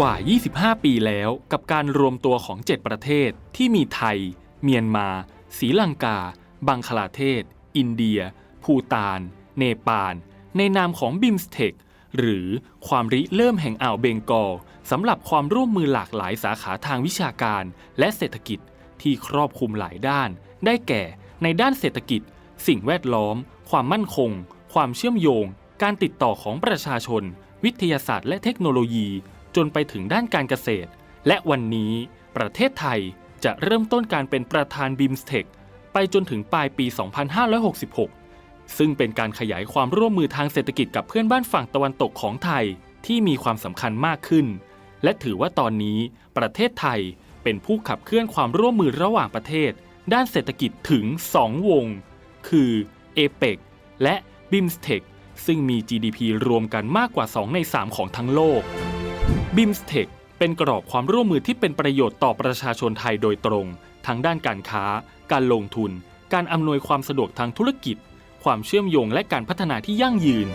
กว่า 25 ปีแล้วกับการรวมตัวของ 7 ประเทศที่มีไทย เมียนมาศรีลังกา บังคลาเทศ อินเดีย ภูตาน เนปาล ในนามของบิมสเทคหรือความริเริ่มแห่งอ่าวเบงกอลสำหรับความร่วมมือหลากหลายสาขาทางวิชาการ และเศรษฐกิจที่ครอบคลุมหลายด้าน ได้แก่ในด้านเศรษฐกิจ สิ่งแวดล้อม ความมั่นคง ความเชื่อมโยง การติดต่อของประชาชน วิทยาศาสตร์และเทคโนโลยี จนไปถึงด้านการเกษตร และวันนี้ประเทศไทยจะเริ่มต้นการเป็นประธานบิมสเทคไปจนถึงปลายปี 2566 ซึ่งเป็นการขยายความร่วมมือทางเศรษฐกิจกับเพื่อนบ้านฝั่งตะวันตกของไทยที่มีความสำคัญมากขึ้น และถือว่าตอนนี้ประเทศไทยเป็นผู้ขับเคลื่อนความร่วมมือระหว่างประเทศ ด้านเศรษฐกิจถึง 2 วง คือ APEC และ BIMSTEC ซึ่งมี GDP รวมกันมากกว่า 2 ใน 3 ของทั้งโลก BIMSTEC เป็นกรอบความร่วมมือที่เป็นประโยชน์ต่อประชาชนไทยโดยตรง ทั้งด้านการค้า การลงทุน การอำนวยความสะดวกทางธุรกิจ ความเชื่อมโยงและการพัฒนาที่ยั่งยืน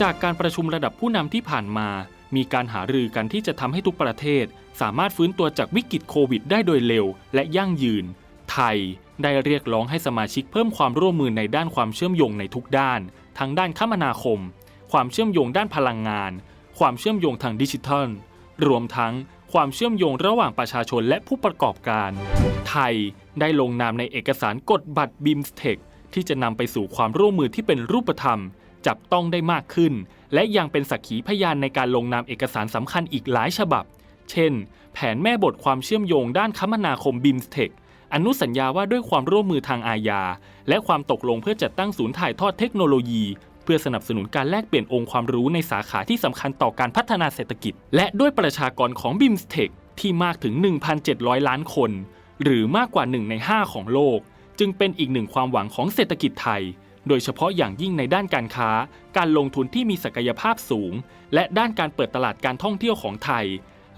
จากการประชุมระดับผู้นำที่ผ่านมา มีการหารือกันที่จะทำให้ทุกประเทศ สามารถฟื้นตัวจากวิกฤตโควิดได้โดยเร็ว และยั่งยืน ไทยได้เรียกร้องให้สมาชิกเพิ่มความร่วมมือในด้านความเชื่อมโยงในทุกด้าน ทั้งด้านคมนาคม ความเชื่อมโยงด้านพลังงาน ความเชื่อมโยงทางดิจิทัล รวมทั้งความเชื่อมโยงระหว่างประชาชนและผู้ประกอบการ ไทยได้ลงนามในเอกสารกฎบัตรบิมสเทคที่จะนำไปสู่ความร่วมมือที่เป็นรูปธรรม จับต้องได้มากขึ้น และยังเป็นสักขีพยานในการลงนามเอกสารสำคัญอีกหลายฉบับ เช่น แผนแม่บทความเชื่อมโยงด้านคมนาคมบิมสเทคอนุสัญญาว่าด้วยความร่วมมือทางอาญา และความตกลงเพื่อจัดตั้งศูนย์ถ่ายทอดเทคโนโลยี พื่อสนับสนุนการแลกเปลี่ยนองค์ความรู้ในสาขาที่สำคัญต่อการพัฒนาเศรษฐกิจ และด้วยประชากรของบิมสเทคที่มากถึง 1,700 ล้านคน หรือมากกว่า 1 ใน 5 ของโลก จึงเป็นอีกหนึ่งความหวังของเศรษฐกิจไทย โดยเฉพาะอย่างยิ่งในด้านการค้า การลงทุนที่มีศักยภาพสูง และด้านการเปิดตลาดการท่องเที่ยวของไทย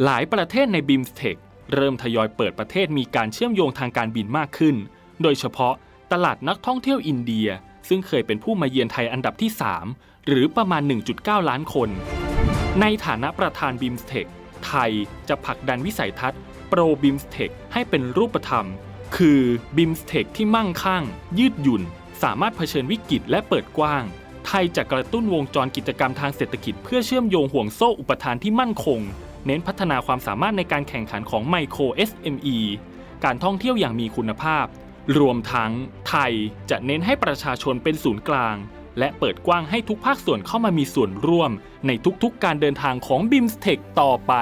หลายประเทศในบิมสเทคเริ่มทยอยเปิดประเทศมีการเชื่อมโยงทางการบินมากขึ้น โดยเฉพาะ ตลาดนักท่องเที่ยวอินเดีย ซึ่งเคยเป็นผู้มาเยือนไทยอันดับที่ 3 หรือประมาณ 1.9 ล้านคน ในฐานะประธานบิมสเทคไทยจะผลักดันวิสัยทัศน์โปรบิมสเทคให้เป็นรูปธรรม คือบิมสเทคที่มั่งคั่ง ยืดหยุ่น สามารถเผชิญวิกฤตและเปิดกว้าง ไทยจะกระตุ้นวงจรกิจกรรมทางเศรษฐกิจ เพื่อเชื่อมโยงห่วงโซ่อุปทานที่มั่นคง เน้นพัฒนาความสามารถในการแข่งขันของไมโคร SME การท่องเที่ยวอย่างมีคุณภาพ รวมทั้งไทยจะเน้นให้ประชาชนเป็นศูนย์กลาง และเปิดกว้างให้ทุกภาคส่วนเข้ามามีส่วนร่วมในทุกๆการเดินทางของบิมสเทคต่อไป